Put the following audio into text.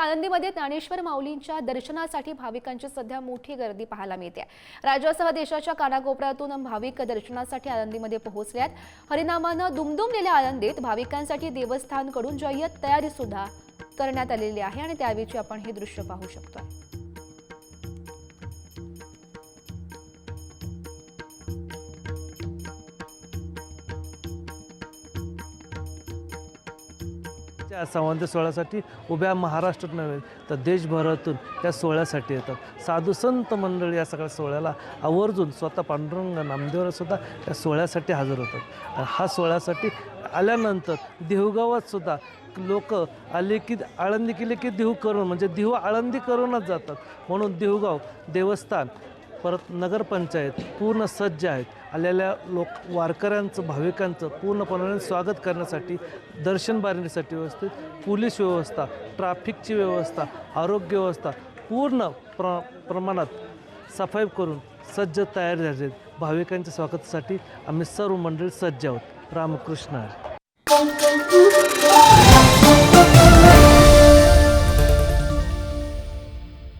आळंदीमध्ये ज्ञानेश्वर माऊलींच्या दर्शनासाठी भाविकांची सध्या मोठी गर्दी पाहायला मिळते. राज्यासह देशाच्या कानाकोपऱ्यातून भाविक दर्शनासाठी आळंदीमध्ये पोहोचल्यात. आहेत हरिनामानं दुमदुमलेल्या आळंदीत भाविकांसाठी देवस्थानकडून जय्यत तयारी सुद्धा करण्यात आलेली आहे आणि त्यावेळी आपण हे दृश्य पाहू शकतो. त्या संवाद सोहळ्यासाठी उभ्या महाराष्ट्रात नव्हे तर देशभरातून त्या सोहळ्यासाठी येतात. साधू संत मंडळी या सगळ्या सोहळ्याला आवर्जून स्वतः पांडुरंग नामदेवसुद्धा त्या सोहळ्यासाठी हजर होतात. आणि हा सोहळ्यासाठी आल्यानंतर देहूगावातसुद्धा लोक आले की आळंदी केले की देहू करून म्हणजे देहू आळंदी करूनच जातात. म्हणून देहूगाव देवस्थान परत नगरपंचायत पूर्ण सज्ज आहेत. आलेल्या लोक वारकऱ्यांचं भाविकांचं पूर्णपणे स्वागत करण्यासाठी दर्शन बारणीसाठी व्यवस्थित पोलीस व्यवस्था ट्रॅफिकची व्यवस्था आरोग्य व्यवस्था पूर्ण प्र प्रमाणात सफाई करून सज्ज तयार झाले भाविकांच्या स्वागतासाठी आम्ही सर्व मंडळी सज्ज आहोत. रामकृष्ण हरी.